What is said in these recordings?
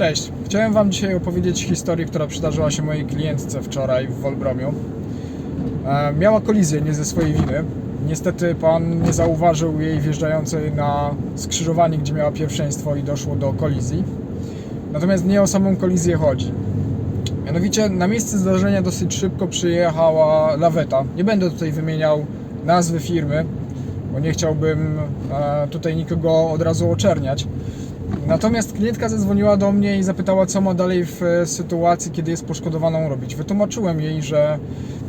Cześć. Chciałem Wam dzisiaj opowiedzieć historię, która przydarzyła się mojej klientce wczoraj w Wolbromiu. E, miała kolizję nie ze swojej winy. Niestety pan nie zauważył jej wjeżdżającej na skrzyżowanie, gdzie miała pierwszeństwo i doszło do kolizji. Natomiast nie o samą kolizję chodzi. Mianowicie na miejsce zdarzenia dosyć szybko przyjechała laweta. Nie będę tutaj wymieniał nazwy firmy, bo nie chciałbym e, tutaj nikogo od razu oczerniać. Natomiast klientka zadzwoniła do mnie i zapytała, co ma dalej w e, sytuacji, kiedy jest poszkodowaną robić. Wytłumaczyłem jej, że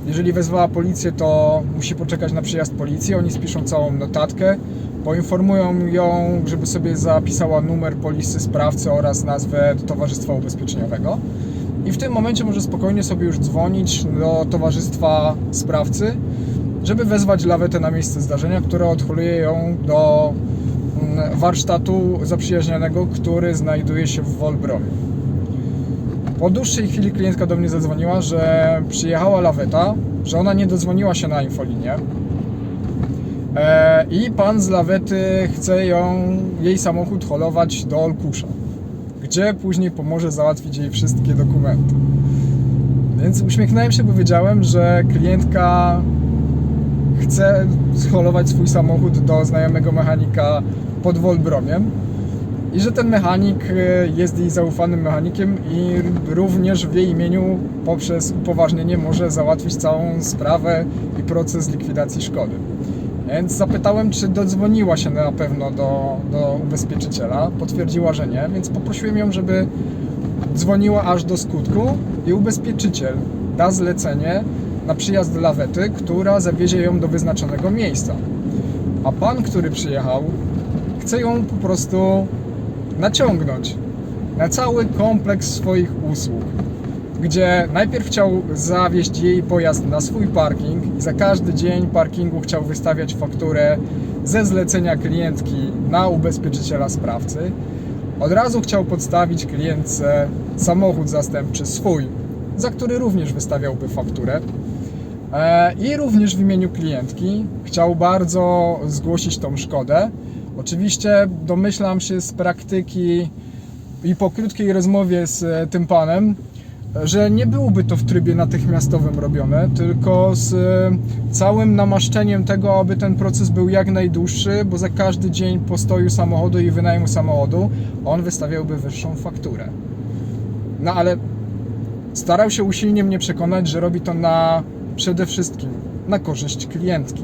jeżeli wezwała policję, to musi poczekać na przyjazd policji. Oni spiszą całą notatkę, poinformują ją, żeby sobie zapisała numer polisy sprawcy oraz nazwę towarzystwa ubezpieczeniowego. I w tym momencie może spokojnie sobie już dzwonić do towarzystwa sprawcy, żeby wezwać lawetę na miejsce zdarzenia, które odholuje ją do warsztatu zaprzyjaźnionego, który znajduje się w Wolbromie. Po dłuższej chwili klientka do mnie zadzwoniła, że przyjechała laweta, że ona nie dodzwoniła się na infolinię e, i pan z lawety chce ją, jej samochód holować do Olkusza, gdzie później pomoże załatwić jej wszystkie dokumenty. Więc uśmiechnąłem się, bo wiedziałem, że klientka chce scholować swój samochód do znajomego mechanika pod Wolbromiem i że ten mechanik e, jest jej zaufanym mechanikiem i również w jej imieniu poprzez upoważnienie może załatwić całą sprawę i proces likwidacji szkody. Więc zapytałem, czy dodzwoniła się na pewno do, do ubezpieczyciela. Potwierdziła, że nie, więc poprosiłem ją, żeby dzwoniła aż do skutku i ubezpieczyciel da zlecenie na przyjazd lawety, która zawiezie ją do wyznaczonego miejsca. A pan, który przyjechał, chce ją po prostu naciągnąć na cały kompleks swoich usług, gdzie najpierw chciał zawieźć jej pojazd na swój parking i za każdy dzień parkingu chciał wystawiać fakturę ze zlecenia klientki na ubezpieczyciela sprawcy. Od razu chciał podstawić klientce samochód zastępczy swój, za który również wystawiałby fakturę. E, I również w imieniu klientki chciał bardzo zgłosić tą szkodę. Oczywiście domyślam się z praktyki i po krótkiej rozmowie z e, tym panem, że nie byłoby to w trybie natychmiastowym robione, tylko z e, całym namaszczeniem tego, aby ten proces był jak najdłuższy, bo za każdy dzień postoju samochodu i wynajmu samochodu on wystawiałby wyższą fakturę. No ale starał się usilnie mnie przekonać, że robi to na przede wszystkim na korzyść klientki.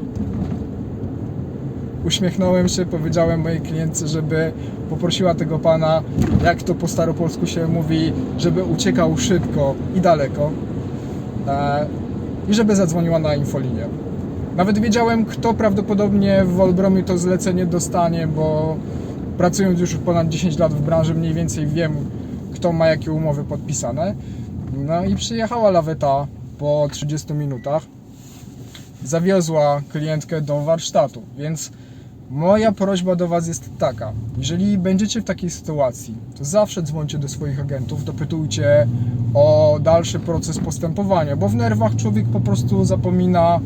Uśmiechnąłem się, powiedziałem mojej klientce, żeby poprosiła tego pana, jak to po staropolsku się mówi, żeby uciekał szybko i daleko e, i żeby zadzwoniła na infolinię. Nawet wiedziałem, kto prawdopodobnie w Wolbromiu to zlecenie dostanie, bo pracując już ponad 10 lat w branży, mniej więcej wiem, kto ma jakie umowy podpisane. No i przyjechała laweta po 30 minutach. Zawiozła klientkę do warsztatu, więc moja prośba do Was jest taka: jeżeli będziecie w takiej sytuacji, to zawsze dzwońcie do swoich agentów, dopytujcie o dalszy proces postępowania, bo w nerwach człowiek po prostu zapomina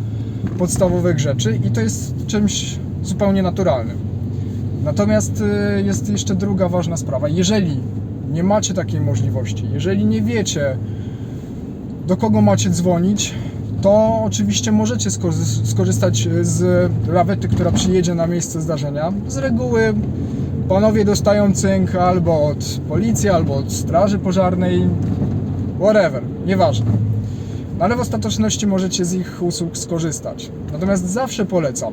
podstawowych rzeczy i to jest czymś zupełnie naturalnym. Natomiast y, jest jeszcze druga ważna sprawa. Jeżeli nie macie takiej możliwości, jeżeli nie wiecie, do kogo macie dzwonić, to oczywiście możecie skorzy- skorzystać z lawety, która przyjedzie na miejsce zdarzenia. Z reguły panowie dostają cynk albo od policji, albo od straży pożarnej, whatever, nieważne. Ale w ostateczności możecie z ich usług skorzystać. Natomiast zawsze polecam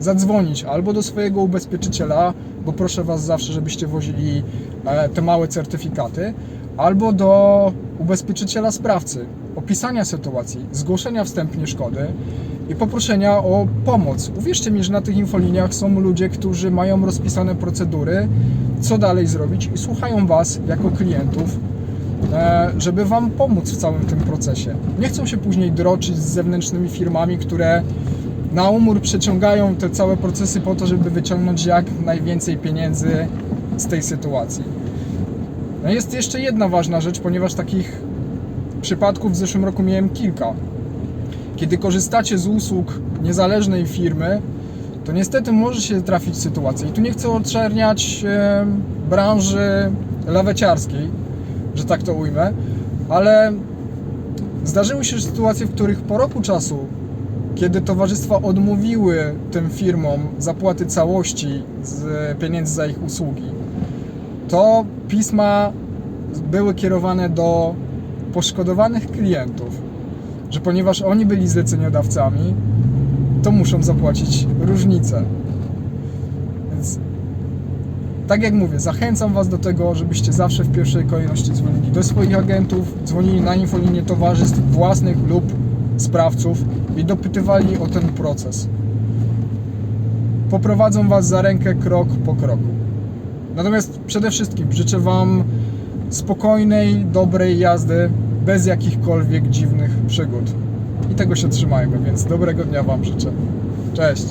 zadzwonić albo do swojego ubezpieczyciela, bo proszę Was zawsze, żebyście wozili e, te małe certyfikaty, albo do ubezpieczyciela sprawcy, opisania sytuacji, zgłoszenia wstępnie szkody i poproszenia o pomoc. Uwierzcie mi, że na tych infoliniach są ludzie, którzy mają rozpisane procedury, co dalej zrobić i słuchają Was jako klientów, e, żeby Wam pomóc w całym tym procesie. Nie chcą się później droczyć z zewnętrznymi firmami, które na umór przeciągają te całe procesy po to, żeby wyciągnąć jak najwięcej pieniędzy z tej sytuacji. No jest jeszcze jedna ważna rzecz, ponieważ takich przypadków w zeszłym roku miałem kilka. Kiedy korzystacie z usług niezależnej firmy, to niestety może się trafić sytuacja. I tu nie chcę oczerniać e, branży laweciarskiej, że tak to ujmę, ale zdarzyły się sytuacje, w których po roku czasu, kiedy towarzystwa odmówiły tym firmom zapłaty całości z pieniędzy za ich usługi, to pisma były kierowane do poszkodowanych klientów, że ponieważ oni byli zleceniodawcami, to muszą zapłacić różnicę. Więc tak jak mówię, zachęcam Was do tego, żebyście zawsze w pierwszej kolejności dzwonili do swoich agentów, dzwonili na infolinię towarzystw własnych lub sprawców i dopytywali o ten proces. Poprowadzą Was za rękę krok po kroku. Natomiast przede wszystkim życzę Wam spokojnej, dobrej jazdy, bez jakichkolwiek dziwnych przygód. I tego się trzymajmy, więc dobrego dnia Wam życzę. Cześć!